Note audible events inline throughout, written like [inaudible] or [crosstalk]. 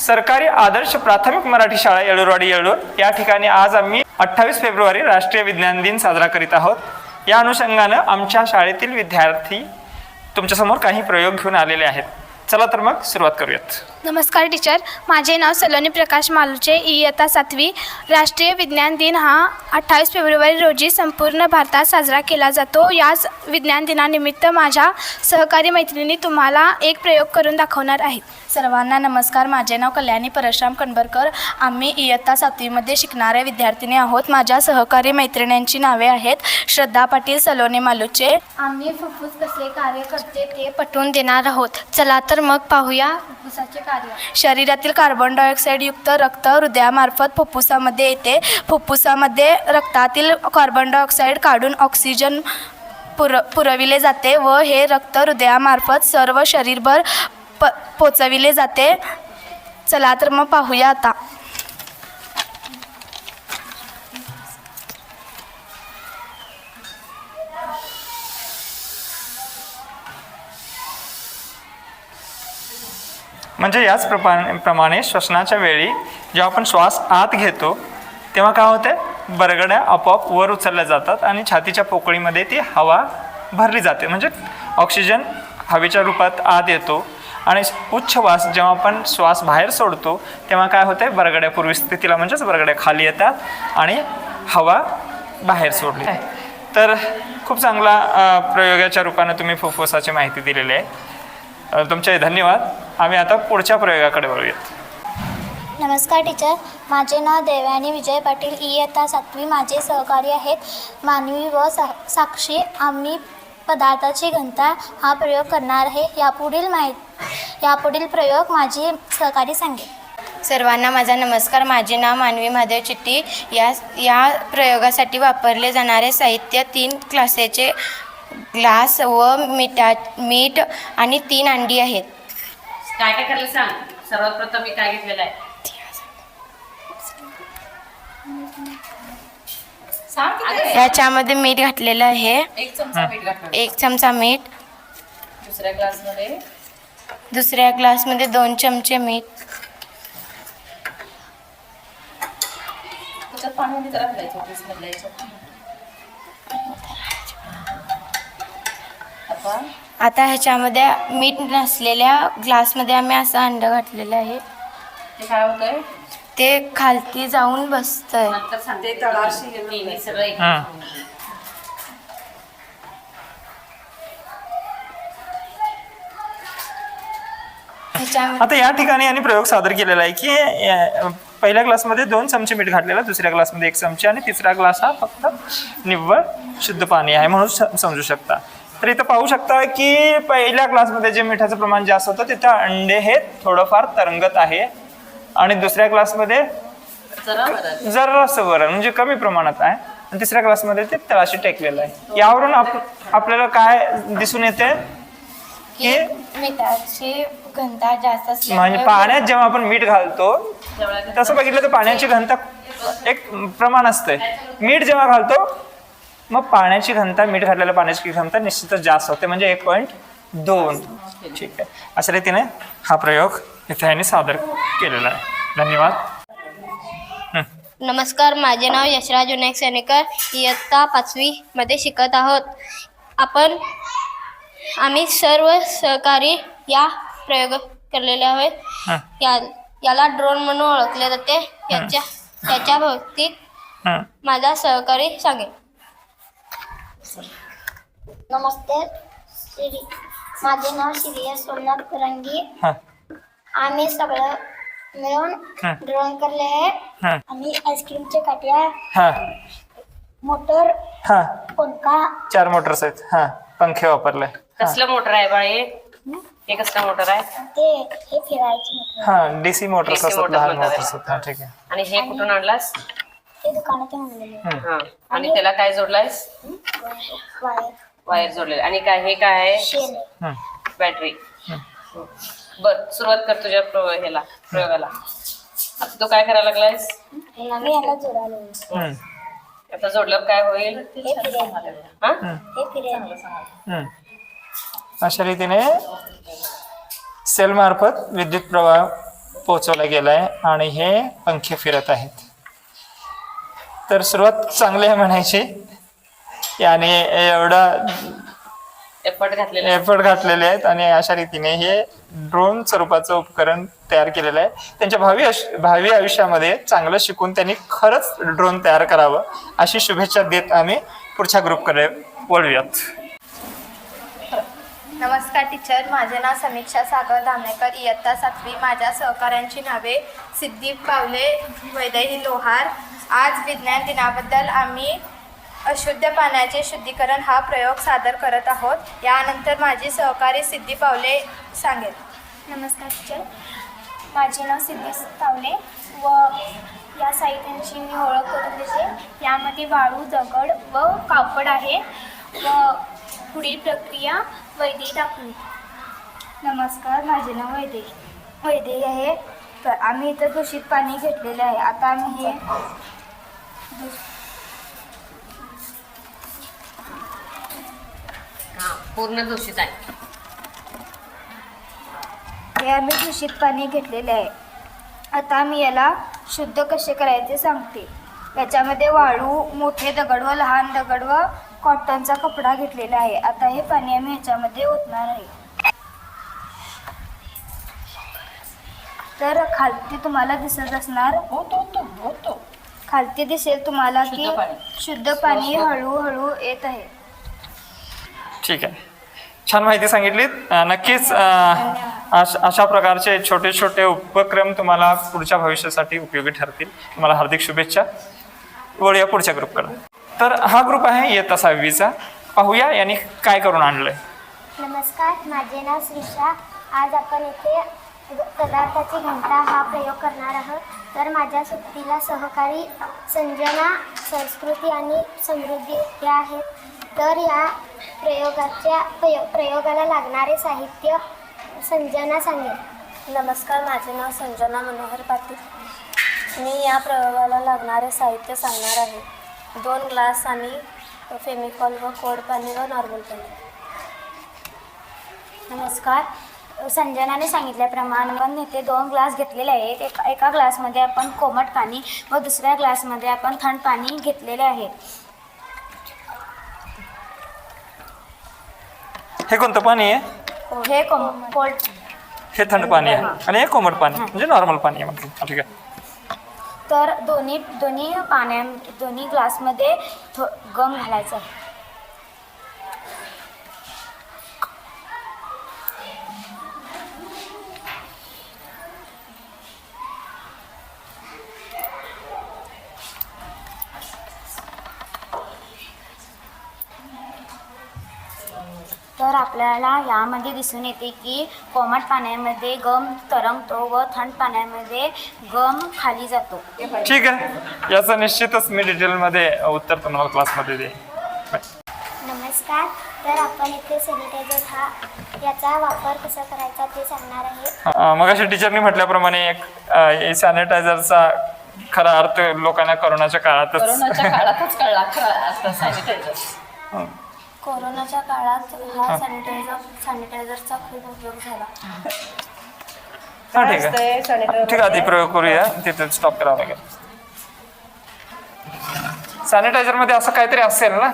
सरकारी आदर्श प्राथमिक मराठी शाळा येळूरवाडी येळूर. या ठिकाणी आज आम्ही अठ्ठावीस फेब्रुवारी राष्ट्रीय विज्ञान दिन साजरा करीत आहोत. या अनुषंगानं आमच्या शाळेतील विद्यार्थी तुमच्यासमोर काही प्रयोग घेऊन आलेले आहेत. चला तर मग सुरुवात करूयात. नमस्कार टीचर माझे नाव सलोनी प्रकाश मालुचे इयत्ता सातवी. राष्ट्रीय विज्ञान दिन हा अठ्ठावीस फेब्रुवारी रोजी संपूर्ण भारतात साजरा केला जातो. याच विज्ञान दिनानिमित्त माझ्या सहकारी मैत्रिणी तुम्हाला एक प्रयोग करून दाखवणार आहेत. सर्वांना नमस्कार. माझे नाव कल्याणी परशुराम कणबरकर. आम्ही इयत्ता सातवीमध्ये शिकणारे विद्यार्थिनी आहोत. माझ्या सहकारी मैत्रिणींची नावे आहेत श्रद्धा पाटील सलोनी मालुचे. आम्ही फुफ्फुस कसे कार्य करते ते पटवून देणार आहोत. चला तर मग पाहूया. फुफ्फुसाचे कार्य. शरीरातील कार्बन डायऑक्साईड युक्त रक्त हृदयामार्फत फुफ्फुसामध्ये येते. फुफ्फुसामध्ये रक्तातील कार्बन डायऑक्साईड काढून ऑक्सिजन पुर पुरविले जाते व हे रक्त हृदयामार्फत सर्व शरीरभर प पोचविले जाते. चला तर मग पाहूया आता. म्हणजे याच प्रमाणे प्रमाणे श्वसनाच्या वेळी जेव्हा आपण श्वास आत घेतो तेव्हा काय होते? बरगड्या आपोआप वर उचलल्या जातात आणि छातीच्या पोकळीमध्ये ती हवा भरली जाते. म्हणजे ऑक्सिजन हवेच्या रूपात आत येतो आणि उच्च वास जेव्हा आपण श्वास बाहेर सोडतो तेव्हा काय होते? बरगड्या पूर्वी स्थितीला म्हणजेच बरगड्या खाली येतात आणि हवा बाहेर सोडली तर खूप चांगला प्रयोगाच्या रूपाने तुम्ही फुफ्फुसाची माहिती दिलेली आहे. तुमचे धन्यवाद. आम्ही आता पुढच्या प्रयोगाकडे वळूयात. नमस्कार टीचर माझे नाव देवयानी विजय पाटील. इयत्ता सातवी माझे सहकारी आहेत. मानवी व सा साक्षी. आम्ही पदार्थाची घनता हा प्रयोग करणार आहे. यापुढील माहिती यापुढील प्रयोग माझी सहकारी सांगेल. सर्वांना माझा नमस्कार. माझे नाव मानवी महादेव चिट्टी. या या प्रयोगासाठी वापरले जाणारे साहित्य तीन क्लासेचे ग्लास व मिठा मीठ आणि तीन अंडी आहेत. काय काय करायला सांग? सर्वात प्रथम मी काय घेतलेलं आहे? याच्यामध्ये मीठ घातलेलं आहे. एक चमचा मीठ एक चमचा मीठ. दुसऱ्या ग्लासमध्ये? दुसऱ्या ग्लासमध्ये दोन चमचे मीठ. त्याच्यात पाणी जरा घालायचं आता आता ह्याच्यामध्ये मीठ नसलेल्या ग्लासमध्ये आम्ही असं अंड घातलेलं आहे. ते काय होतंय? ते खालती जाऊन बसतंय. नंतर सांगते. तळाशी तिन्ही सगळं एक हां. ह्याच्यामध्ये आता या ठिकाणी यांनी प्रयोग सादर केलेला आहे की अ, पहिल्या ग्लासमध्ये दोन चमचे मीठ घातलेलं दुसऱ्या ग्लासमध्ये एक चमचे आणि तिसरा ग्लास हा फक्त निव्वळ शुद्ध पाणी आहे म्हणून समजू शकता. तर इथं पाहू शकता की पहिल्या ग्लासमध्ये जे मिठाचं प्रमाण जास्त होतं तिथं अंडे हे थोडंफार तरंगत आहे. आणि दुसऱ्या बरं जरासं वरण म्हणजे कमी प्रमाणात आहे. आणि तिसऱ्या क्लासमध्ये ते तळाशी टेकलेलं आहे. यावरून आप आपल्याला काय दिसून येते? की मिठाची घनता जास्त म्हणजे पाण्यात जेव्हा आपण मीठ घालतो तसं बघितलं तर पाण्याची घनता एक प्रमाण असतंय. मीठ जेव्हा घालतो मग पाण्याची घनता मीठ घातलेल्या पाण्याची घनता निश्चितच जास्त होते. म्हणजे एक पॉईंट दोन. ठीक आहे. अशा रीतीने हा प्रयोग इथे यांनी सादर केलेला आहे. धन्यवाद. नमस्कार माझे नाव यशराज विनायक सेनेकर. इयत्ता पाचवीमध्ये शिकत आहोत. आपण आम्ही सर्व सहकारी या प्रयोग केलेले आहेत. या याला ड्रोन म्हणून ओळखले जाते. याच्या याच्या भोवती हं. माझा सहकारी सांगेल नमस्ते. श्री माझे नाव श्रीया सोमनाथ कुरंगी. हं, आम्ही सगळं मिळून हं. ड्रॉइंग करले आहे. हं, आणि आईस्क्रीमचे काट्या हं, मोटर हं. पंखा चार मोटर्स आहेत. हा. पंखे वापरले. कसलं मोटर आहे बाळे? हे? कसलं मोटर आहे? ते हे फिरायचे मोटर हा डीसी मोटर्स DC असतात मोटर लहान म्हणतात मोटर्स असतात. हा ठीक आहे. आणि हे कुठून आणलास? ते दुकानातून आणलेले हा. आणि त्याला काय जोडलायस? वायर वायर जोडलेलं. आणि काय हे काय आहे? शेल हं. बॅटरी. बर सुरुवात कर तुझ्या प्र- ह्याला प्रयोगाला. आता तू काय करायला लागलायस? आम्ही याला जोडायला हं, आता जोडल्यावर काय होईल? हे हा? हे. हं. अशा रीतीने सेल मार्फत विद्युत प्रवाह पोचवला गेला आहे आणि हे पंखे फिरत आहेत. तर सुरुवात चांगली आहे म्हणायची. आणि एवढा एफर्ट घातलेले एफर्ट घातलेले आहेत आणि अशा रीतीने हे ड्रोन स्वरूपाचं उपकरण तयार केलेलं आहे. त्यांच्या भावी भावी आयुष्यामध्ये चांगलं शिकून त्यांनी खरंच ड्रोन तयार करावं अशी शुभेच्छा देत आम्ही पुढच्या ग्रुपकडे वळूयात. नमस्कार टीचर माझे नाव समीक्षा सागर धामणेकर. इयत्ता सातवी. माझ्या सहकाऱ्यांची नावे सिद्धी पावले वैदही लोहार. आज विज्ञान दिनाबद्दल आम्ही अशुद्ध पाण्याचे शुद्धीकरण हा प्रयोग सादर करत आहोत. यानंतर माझी सहकारी सिद्धी पावले सांगेल. नमस्कार टीचर माझे नाव सिद्धी पावले व या साहित्यांची मी ओळख करून देते. यामध्ये वाळू दगड व कापड आहे व पुढील प्रक्रिया वैद्य टाकली नमस्कार माझे नाव वैदेही वैदेही आहे. तर आम्ही इथं दूषित पाणी घेतलेले आहे. आता आम्ही हे हा पूर्ण दूषित आहे. हे आम्ही दूषित पाणी घेतलेले आहे. आता मी याला शुद्ध कसे करायचे सांगते. याच्यामध्ये वाळू मोठे दगड व लहान दगड व कॉटनचा कपडा घेतलेला आहे. आता हे पाणी आम्ही ह्याच्यामध्ये ओतणार आहे. तर खालती तुम्हाला दिसत असणार. खालती दिसेल तुम्हाला की शुद्ध पाणी. हळूहळू येत आहे. ठीक आहे. छान माहिती सांगितली नक्कीच अशा प्रकारचे छोटे छोटे उपक्रम तुम्हाला पुढच्या भविष्यासाठी उपयोगी ठरतील. तुम्हाला हार्दिक शुभेच्छा. वळूया पुढच्या ग्रुपकडे तर हा ग्रुप आहे इयत्ता सहावीचा. पाहूया यांनी काय करून आणलंय. नमस्कार माझे नाव श्रीषा. आज आपण इथे पदार्थाची घंटा हा प्रयोग करणार आहोत. तर माझ्या सुट्टीला सहकारी संजना संस्कृती आणि समृद्धी या आहेत. तर या प्रयोगाच्या प्रयो प्रयोगाला लागणारे साहित्य संजना सांगेल. नमस्कार माझे नाव संजना मनोहर पाटील. मी या प्रयोगाला लागणारे साहित्य सांगणार आहे. दोन ग्लास आणि फेमिकॉल व कोड पाणी व नॉर्मल पाणी नमस्कार. संजनाने सांगितल्याप्रमाणे आपण इथे दोन ग्लास घेतलेले आहेत. एका एका ग्लासमध्ये आपण कोमट पाणी व दुसऱ्या ग्लासमध्ये आपण थंड पाणी घेतलेले आहे. हे कोणतं पाणी आहे? हे कोम कोल्ड हे थंड पाणी आहे. आणि हे कोमट पाणी म्हणजे नॉर्मल पाणी आहे म्हटलं. ठीक आहे. तर दोन्ही दोन्ही पाण्या दोन्ही ग्लासमध्ये थो गम घालायचं. आहे तर आपल्याला यामध्ये दिसून येते की कोमट पाण्यामध्ये गम तरंगतो व थंड पाण्यामध्ये गम खाली जातो. ठीक आहे. याचं निश्चितच मी डिटेलमध्ये उत्तर तुम्हाला क्लासमध्ये बाय. नमस्कार. तर आपण इथे सॅनिटायझर हा याचा वापर कसा करायचा ते सांगणार आहे. मग अशा टीचरनी म्हटल्याप्रमाणे एक सॅनिटायझरचा खरा अर्थ लोकांना कोरोनाच्या काळातच कोरोनाच्या काळातच कळला. सॅनिटायझर कोरोनाच्या काळात हा सॅनिटायझर सॅनिटायझरचा खूप उपयोग झाला. हा ठीक आहे. ठीक आहे आधी प्रयोग करूया. तिथे स्टॉप करावं लागेल सॅनिटायझरमध्ये असं काहीतरी असेल ना?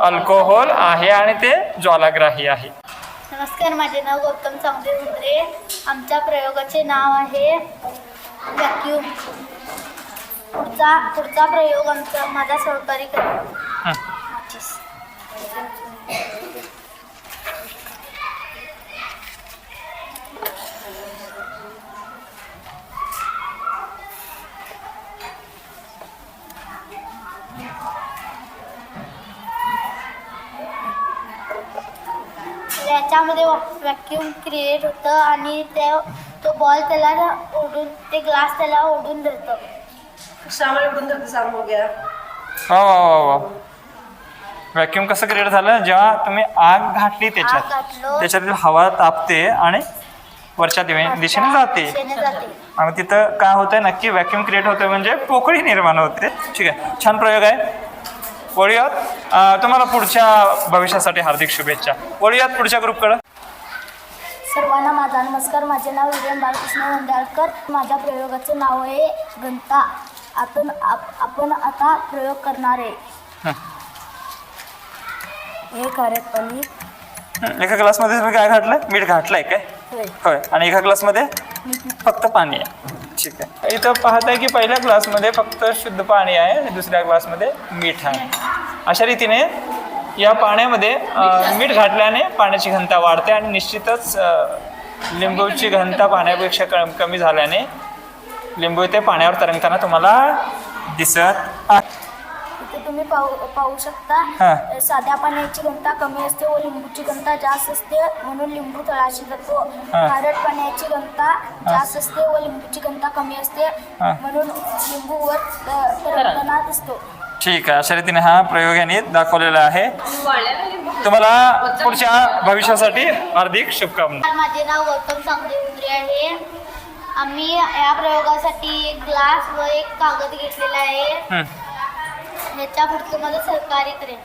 अल्कोहोल आहे आणि ते ज्वालाग्राही आहे. नमस्कार माझे नाव गौतम चांगले मुंद्रे आमच्या प्रयोगाचे नाव आहे व्हॅक्यूम पुढचा पुढचा प्रयोग आमचा माझा सहकारी करेल हं. याच्यामध्ये व्हॅक्यूम क्रिएट होतं आणि ते तो बॉल त्याला ओढून ते ग्लास त्याला ओढून धरतं. वा वा वा वा. व्हॅक्युम कसं क्रिएट झालं? जेव्हा तुम्ही आग घातली आग त्याच्यात. त्याच्यातील हवा तापते आणि वरच्या दिवे दिशेने जाते. दिशेने जाते. आणि तिथं काय होतंय? नक्की व्हॅक्युम क्रिएट होतंय म्हणजे पोकळी निर्माण होते. ठीक आहे. छान प्रयोग आहे. वळूयात. तुम्हाला पुढच्या भविष्यासाठी हार्दिक शुभेच्छा. वळूयात पुढच्या ग्रुपकडं. सर्वांना माझा नमस्कार. माझे नाव विरेन बालकृष्ण वंजाळकर माझ्या प्रयोगाचे नाव आहे घंटा. आपण आप- आपण आता प्रयोग करणार आहे. हे. खारट पनीर हं, एका ग्लासमध्ये तुम्ही काय घातलंय? मीठ घातलंय काय? होय. होय. आणि एका ग्लासमध्ये फक्त पाणी आहे. ठीक आहे. इथं पाहताय की पहिल्या ग्लासमध्ये फक्त शुद्ध पाणी आहे दुसऱ्या ग्लासमध्ये मीठ आहे. अशा रीतीने या पाण्यामध्ये मीठ घातल्याने पाण्याची घनता वाढते आणि निश्चितच लिंबूची घनता पाण्यापेक्षा कम कमी झाल्याने लिंबू ते पाण्यावर तरंगताना तुम्हाला दिसत आहे. तुम्ही पाहू पाहू शकता. साध्या पाण्याची घनता कमी असते व लिंबूची घनता जास्त असते म्हणून लिंबू तळाशी जातो. हां. खारट पाण्याची घनता जास्त असते व लिंबूची घनता कमी असते हां. म्हणून लिंबू वर त- तरंगताना दिसतो ठीक आहे. अशा रीतीने हा प्रयोग यांनी दाखवलेला आहे. तुम्हाला पुढच्या भविष्यासाठी हार्दिक शुभकामना. माझे नाव गौतम सांगते उंद्रे आहे. आम्ही या प्रयोगासाठी एक ग्लास व एक कागद घेतलेला आहे. हं. याच्या पुढचं मला सहकार्य करेल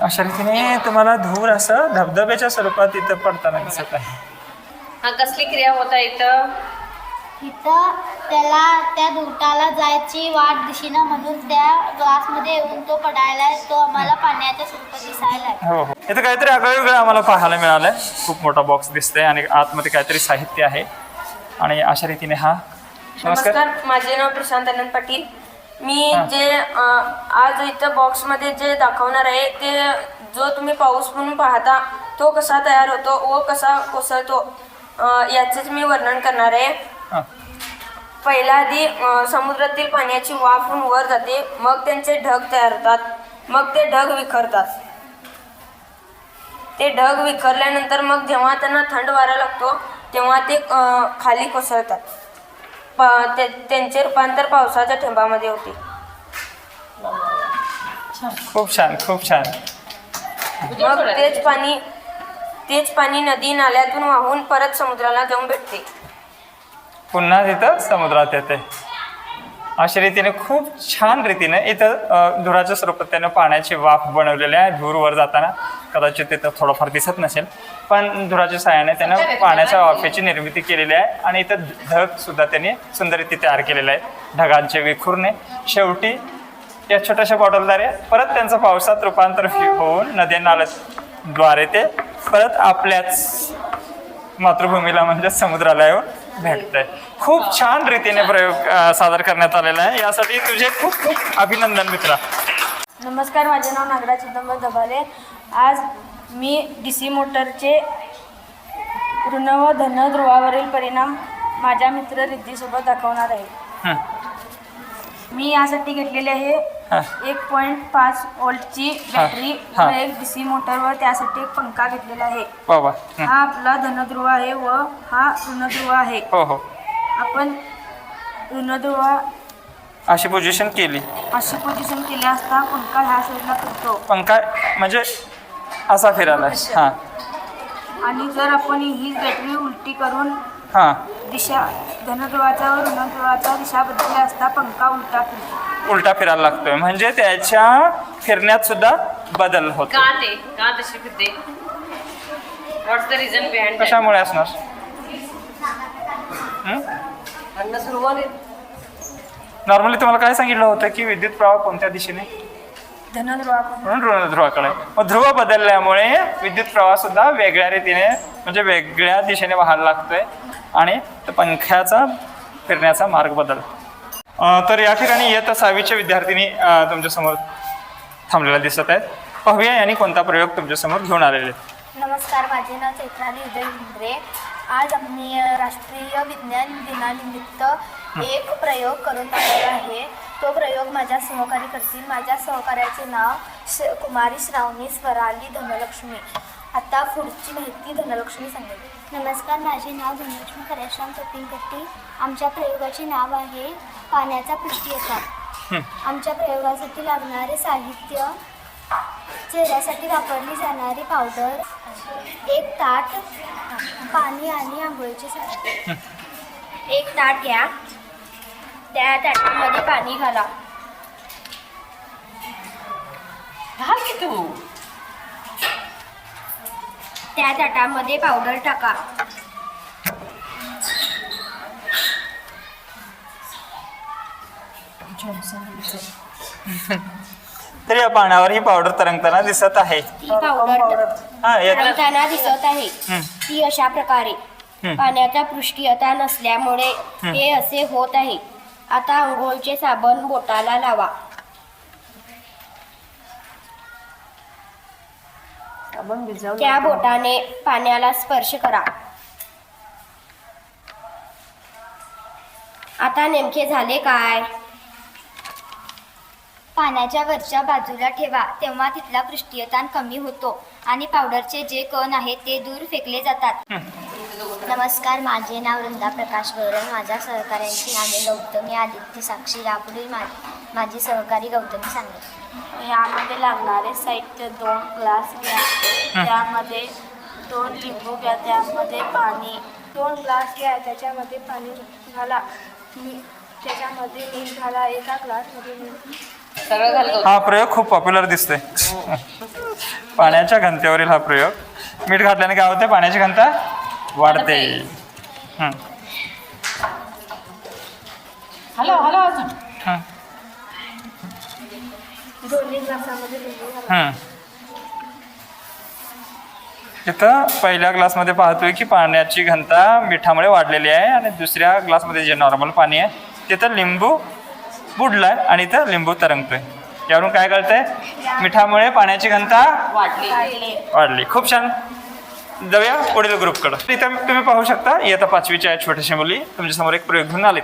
अशा रीतीने तुम्हाला धूर असं धबधब्याच्या स्वरूपात इथं पडताना दिसत आहे. हा कसली क्रिया होता इथं? इथं त्याला त्या दुटाला जायची वाट दिशीना म्हणून त्या ग्लासमध्ये येऊन तो पडायला आहे. तो आम्हाला पाण्याच्या स्वरूपात दिसायला आहे. हो हो इथं काहीतरी आगळं वेगळं आम्हाला पाहायला मिळालंय खूप मोठा बॉक्स दिसतोय आणि आतमध्ये काहीतरी साहित्य आहे आणि अशा रीतीने हा नमस्कार नमस्कार माझे नाव प्रशांत आनंद पाटील मी. जे अ, आज इथं बॉक्समध्ये जे दाखवणार आहे ते जो तुम्ही पाऊस म्हणून पाहता तो कसा तयार होतो व कसा कोसळतो अ, याचेच मी वर्णन करणार आहे हा. पहिल्या आधी समुद्रातील पाण्याची वाफ होऊन वर जाते. मग त्यांचे ढग तयार होतात. मग ते ढग विखरतात. ते ढग विखरल्यानंतर मग जेव्हा त्यांना थंड वारा लागतो तेव्हा ते खाली कोसळतात. प त्यांचे रूपांतर पावसाच्या ठेंबामध्ये होते. खूप छान खूप छान. मग तेच पाणी तेच पाणी नदी नाल्यातून वाहून परत समुद्राला जाऊन भेटते. पुन्हा तिथं समुद्रात येते. अशा रीतीने खूप छान रीतीने इथं धुराच्या स्वरूपात त्यानं पाण्याची वाफ बनवलेली आहे. धूर वर जाताना कदाचित तिथं थोडंफार दिसत नसेल पण धुराच्या साहाय्याने त्यानं पाण्याच्या वाफेची निर्मिती केलेली आहे आणि इथं ढग सुद्धा त्यांनी सुंदर इथे तयार केलेले आहेत ढगांचे विखुरणे. शेवटी या छोट्याशा बॉटलद्वारे परत त्यांचं पावसात रूपांतर फि- होऊन नद्या नाल्याद्वारे ते परत आपल्याच मातृभूमीला म्हणजे समुद्राला येऊन भेटतंय. खूप छान रीतीने प्रयोग अ, सादर करण्यात आलेला आहे. यासाठी तुझे खूप खूप अभिनंदन मित्रा. नमस्कार माझे नाव नागराज चिदंबर दबाले. आज मी डी सी मोटरचे ऋण व धन ध्रुवावरील परिणाम माझ्या मित्र रिद्धीसोबत दाखवणार आहे. हं, मी यासाठी घेतलेले आहे हा. एक पॉईंट पाच वोल्टची बॅटरी हा. व एक डी सी मोटर व त्यासाठी एक पंखा घेतलेला आहे. हं, हा आपला धनध्रुव आहे व हा ऋणध्रुव आहे. हो हो. आपण ऋणध्रुव अशी पोझिशन केली. अशी पोझिशन केली असता पंखा ह्या साईडला फिरतो. पंखा म्हणजे असा फिरायला. हां. आणि जर आपण हीच बॅटरी उलटी करून हां. दिशा धनध्रुवाचा व ऋणध्रुवाचा दिशा बदलली असता पंखा उलटा फिरतो उलटा फिरायला लागतोय. म्हणजे त्याच्या फिरण्यात सुद्धा बदल होतो. का ते? का तशी फिरते? व्हॉट्स द रिझन बिहाइंड कशामुळे असणार? नॉर्मली तुम्हाला काय सांगितलं होतं की विद्युत प्रवाह कोणत्या दिशेने? म्हणून ऋण ध्रुवाकडे मग ध्रुव बदलल्यामुळे विद्युत प्रवाह सुद्धा वेगळ्या रीतीने म्हणजे वेगळ्या दिशेने वाहायला लागतोय आणि पंख्याचा फिरण्याचा मार्ग बदल तर या ठिकाणी इयत्ता सहावीच्या विद्यार्थिनी तुमच्यासमोर थांबलेल्या दिसत आहेत. पाहूया यांनी कोणता प्रयोग तुमच्यासमोर घेऊन आलेले. नमस्कार माझे नाव चैत्राली उदय इंद्रे. आज आम्ही राष्ट्रीय विज्ञान दिनानिमित्त एक प्रयोग करून दाखवला आहे. तो प्रयोग माझ्या सहकारी करतील. माझ्या सहकार्याचे नाव श कुमारी श्रावणी स्वराली धनलक्ष्मी. आता पुढची माहिती धनलक्ष्मी सांगेल. नमस्कार माझे नाव धनलक्ष्मी खरेश्राम कपिंगकट्टी आमच्या प्रयोगाचे नाव आहे पाण्याचा पृष्ठीयकार आमच्या प्रयोगासाठी लागणारे साहित्य चेहऱ्यासाठी वापरली जाणारी पावडर एक ताट पाणी आणि आंघोळीचे साहित्य एक ताट घ्या. त्या ताटामध्ये पाणी घाला. घाल की तू? त्या ताटामध्ये पावडर टाका. तर या पाण्यावर ही पावडर तरंगताना दिसत आहे. ती पावडर हा येत. तरंगताना दिसत आहे. हं. ती अशा प्रकारे हं. पाण्याचा पृष्ठीयता नसल्यामुळे हे असे होत आहे. आता आंघोळचे साबण बोटाला लावा. त्या बोटाने पाण्याला स्पर्श करा. आता नेमके झाले काय? पाण्याच्या वरच्या बाजूला ठेवा तेव्हा तिथला पृष्ठीयतान कमी होतो आणि पावडरचे जे कण आहेत ते दूर फेकले जातात. नमस्कार माझे नाव वृंदा प्रकाश गौरव. माझ्या सहकाऱ्यांची नावे गौतमी आदित्य साक्षी यापुढील मा माझी सहकारी गौतमी सांगेल. यामध्ये लागणारे साहित्य दोन ग्लास घ्या. त्यामध्ये दोन लिंबू घ्या. त्यामध्ये पाणी दोन ग्लास घ्या. त्याच्यामध्ये पाणी घाला. मी त्याच्यामध्ये मीठ घाला. एका ग्लासमध्ये मीठ. हा प्रयोग खूप पॉप्युलर दिसतोय. पाण्याच्या घनतेवरील हा प्रयोग. मीठ घातल्याने काय होते पाण्याची घनता वाढते. हं, हॅलो हॅलो अजून. हं, दोन्ही ग्लासामध्ये हं. इथं पहिल्या ग्लासमध्ये पाहतोय की पाण्याची घनता मिठामुळे वाढलेली आहे आणि दुसऱ्या ग्लासमध्ये जे नॉर्मल पाणी आहे तिथं लिंबू बुडलाय आणि इथं लिंबू तरंगतोय. यावरून काय कळतंय? मिठामुळे पाण्याची घनता वाढली. वाढली. खूप छान. जाऊया पुढील ग्रुपकडं इथं तुम्ही पाहू शकता इयत्ता पाचवीच्या आहेत छोट्याशा मुली तुमच्यासमोर एक प्रयोग घेऊन आलेत.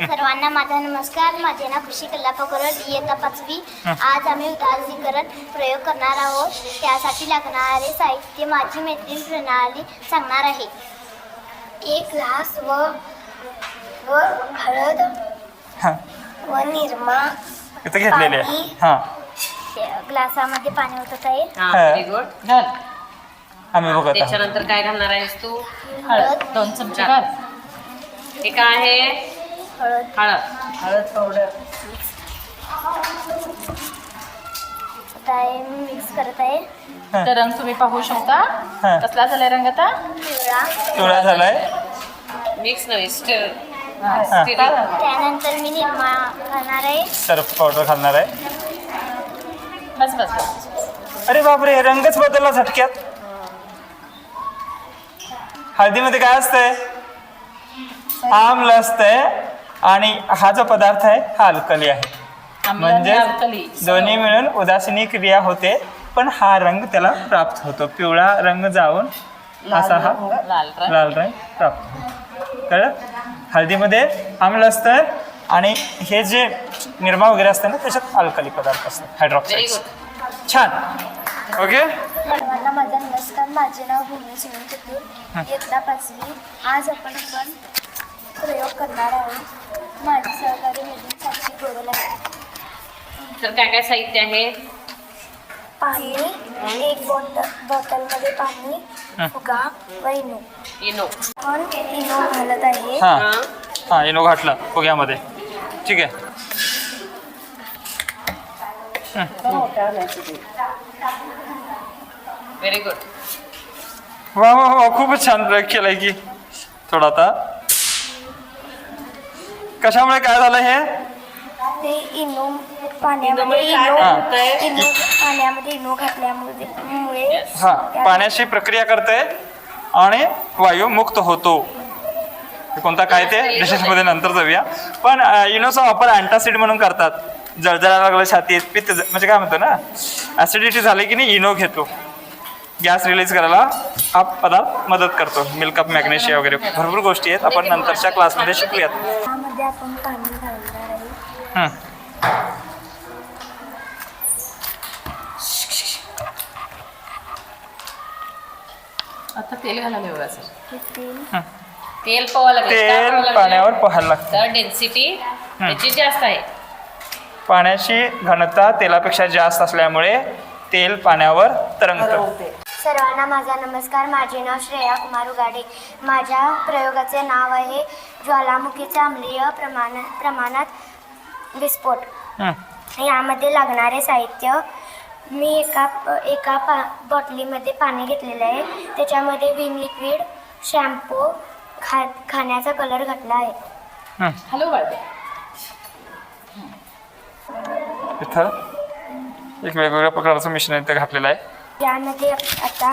सर्वांना माझा नमस्कार. माझे नाव खुशी कल्लापा करत इयत्ता पाचवी. आज आम्ही उदासीकरण प्रयोग करणार आहोत. त्यासाठी लागणारे साहित्य माझी मैत्रीण प्रणाली सांगणार आहे. एक ग्लास व व हळद हां. व निरमा इथं घेतलेले आहे. हां. ग्लासामध्ये पाणी होतं आहे. हा. व्हेरी गुड घाल आम्ही बघत आहोत. त्याच्यानंतर काय घालणार आहेस तू? हळद. दोन चमचे घाल. हे काय आहे? हळद. हळद. हळद पावडर. आता हे मी मिक्स करत आहे. तर रंग तुम्ही पाहू शकता. हां. कसला झालाय रंग आता? पिवळा. पिवळा झालाय. मिक्स नव्हे स्टर हां. त्यानंतर मी निरमा घालणार आहे. सर्फ पावडर घालणार आहे. बस बस बस. अरे बापरे रंगच बदलला झटक्यात. हळदीमध्ये काय असतंय? आम्ल असतंय आणि हा जो पदार्थ आहे हा अल्कली आहे. म्हणजे. दोन्ही मिळून उदासीनी क्रिया होते पण हा रंग त्याला प्राप्त होतो. पिवळा रंग जाऊन असा हा लाल रंग. लाल रंग प्राप्त होतो. कळलं? हळदीमध्ये आम्ल असतं आणि हे जे निरमा वगैरे असतं ना त्याच्यात अल्कली पदार्थ असतात हायड्रॉक्साईड छान. ओके? नमस्कार माझे नाव भूमी चतुर इयत्ता पाचवी. आज आपण आपण प्रयोग करणार आहोत. माझी सहकारी साक्षी गोरल आहे. तर काय काय साहित्य आहे? पाणी एक बॉटल बॉटलमध्ये पाणी फुगा व इनो. इनो. आपण इनो घालत आहे. हां. हा. हां इनो घातला. फुग्यामध्ये ठीक आहे. व्हेरी गुड वा वा वा खूपच छान प्रयोग केलाय की. थोडा आता. कशामुळे काय झालं हे? ते इनो पाण्यामध्ये इनो हा. इनो पाण्यामध्ये इनो घातल्यामुळे मुळे हा पाण्याची प्रक्रिया करते आणि वायू मुक्त होतो. हे कोणता काय ते? डिशेसमध्ये नंतर जाऊया. पण अ, इनोचा वापर अँटासिड म्हणून करतात. जळजळायला लागलं छातीत पित्त म्हणजे काय म्हणतो ना? ऍसिडिटी झाली की नाही इनो घेतो. गॅस रिलीज करायला हा पदार्थ मदत करतो. मिल्क अप मॅग्नेशिया वगैरे. भरपूर गोष्टी आहेत. आपण नंतरच्या क्लासमध्ये शिकूयात. त्यामध्ये आपण पाणी घालणार आहे. हं. आता तेल घालायला बघा सर तेल? पाण्यावर पोहायला लागतं. तर डेन्सिटी त्याची जास्त आहे. पाण्याची घनता तेलापेक्षा जास्त असल्यामुळे तेल पाण्यावर तरंगतं. सर्वांना माझा नमस्कार. माझे नाव श्रेया कुमार उगाडे. माझ्या प्रयोगाचे नाव आहे ज्वालामुखीचे आम्लीय प्रमाण प्रमाणात विस्फोट. हं. यामध्ये लागणारे साहित्य मी एका एका पा बॉटलीमध्ये पाणी घेतलेलं आहे. त्याच्यामध्ये विम लिक्विड शॅम्पू खा खाण्याचा कलर घातला आहे. हॅलो इथं एक वेगवेगळ्या प्रकारचं मिश्रण इथं घातलेलं आहे. यामध्ये आता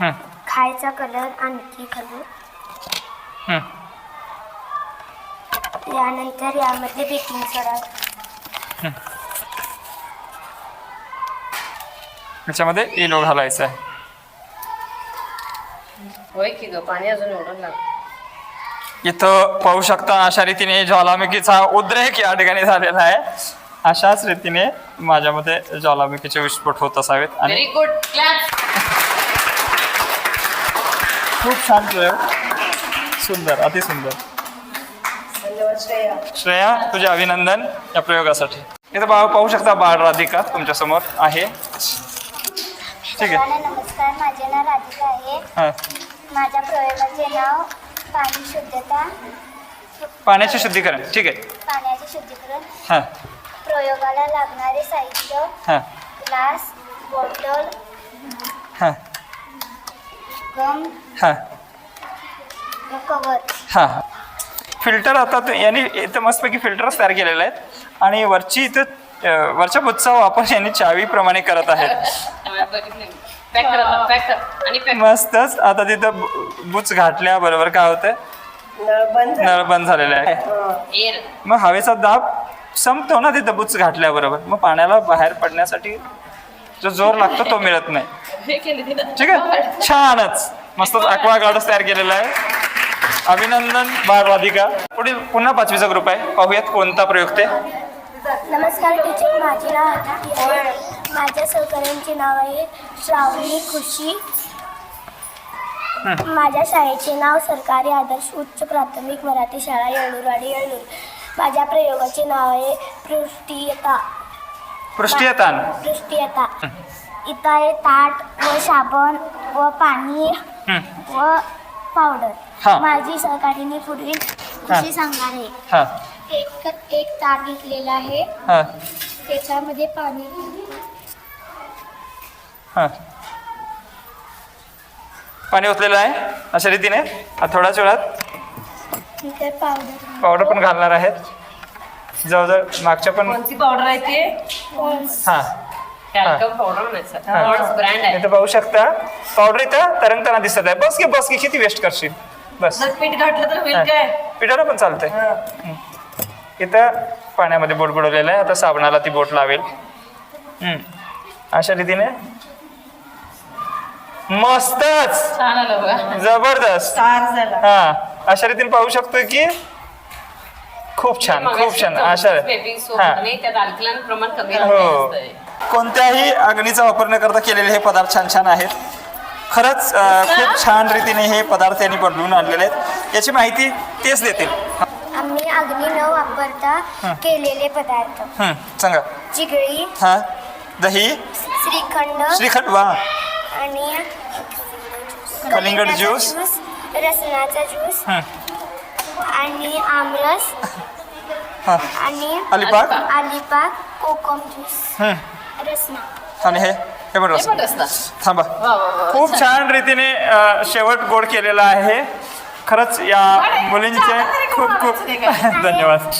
हं. खायचा कलर आणखी हं. यानंतर यामध्ये बेकिंग सोडा याच्यामध्ये इनो घालायचं आहे होय की ग पाणी अजून एवढं लाग इथं पाहू शकता अशा रीतीने ज्वालामुखीचा उद्रेक या ठिकाणी झालेला आहे. अशाच रीतीने माझ्यामध्ये ज्वालामुखीचे विस्फोट होत असावेत आणि व्हेरी गुड क्लॅप खूप छान प्रयोग सुंदर अतिसुंदर श्रेया. तुझे अभिनंदन या प्रयोगासाठी. इथं बा पाहू शकता बाळ राधिका तुमच्यासमोर आहे. ठीक आहे. नमस्कार. माझे नाव राधिका आहे. हां. माझ्या प्रयोगाचे नाव पाणी शुद्धता. पाण्याचे शुद्धीकरण. ठीक आहे. पाण्याचे शुद्धीकरण. हां. प्रयोगाला लागणारे साहित्य हां. ग्लास बॉटल हां. गम हां. कवर. हां. फिल्टर आता ते- यांनी इथं मस्तपैकी फिल्टरच तयार केलेले आहेत. आणि वरची इथं अं, वरच्या बुथचा वापर यांनी चावीप्रमाणे करत आहेत. पॅक कर आता, पॅक कर. आणि पॅक मस्तच. आता तिथं बु- बुच घातल्याबरोबर काय होतं नळ बंद झालेला आहे एअर. मग हवेचा दाब संपतो ना तिथं बुच घातल्याबरोबर. मग पाण्याला बाहेर पडण्यासाठी जो जोर लागतो तो मिळत नाही. हे ठीक आहे? छानच. मस्त अक्वा गार्डच तयार केलेला आहे. अभिनंदन बाळ राधिका पुढील पुन्हा पाचवीचा ग्रुप आहे. पाहूयात कोणता प्रयोग ते. नमस्कार टीचर माझे नाव माझ्या सहकार्यांचे नाव आहे श्रावणी खुशी. माझ्या शाळेचे नाव सरकारी आदर्श उच्च प्राथमिक मराठी शाळा येळूरवाडी येळूर. माझ्या प्रयोगाचे नाव आहे पृष्टीयता पृष्ठीयतान पृष्टीयता इथं आहे ताट व साबण व पाणी हं. व पावडर. माझी सहकारीने पुढील खुशी सांगणार आहे. हां. एक एक ताट घेतलेला आहे. हां. त्याच्यामध्ये पाणी हां. पाणी ओतलेलं आहे अशा रीतीने आता थोड्याच वेळात. पावडर पावडर पण घालणार आहेत. जवळजवळ मागच्या पण कोणती पावडर आहे ते? हां. टॅल्कम पावडर म्हणायचं. ब्रँड आहे. इथं पाहू शकता. पावडर इथं तरंगताना दिसत आहे. बस की बस की किती वेस्ट करशील? बस. जर पीठ घातलं तर होईल. काय? पिठाला पण चालतंय. हं. इथं पाण्यामध्ये बोट बुडवलेलं आहे. आता साबणाला ती बोट लावेल. हं. अशा रीतीने. मस्तच! छान आलं बघा. जबरदस्त. हा. अशा रीतीने पाहू शकतो की खूप छान खूप छान अशा हा. हो. कोणत्याही अग्नीचा वापर न करता केलेले हे पदार्थ छान छान आहेत. खरंच खूप छान रीतीने हे पदार्थ यांनी बनवून आणलेले आहेत. याची माहिती तेच देतील. आम्ही अग्नी न वापरता केलेले पदार्थ. हं, सांगा. चिगळी हा दही श्रीखंड श्रीखंड वा. आणि कलिंगड ज्यूस रसनाचा ज्यूस हं, आणि आमरस हा. आणि अलिबाग? अलिबाग कोकम ज्यूस. हं, रसना. आणि हे हे पण रस थांबा. खूप छान. रीतीने अ, शेवट गोड केलेला आहे. खरंच या मुलींचे खूप खूप [laughs] धन्यवाद.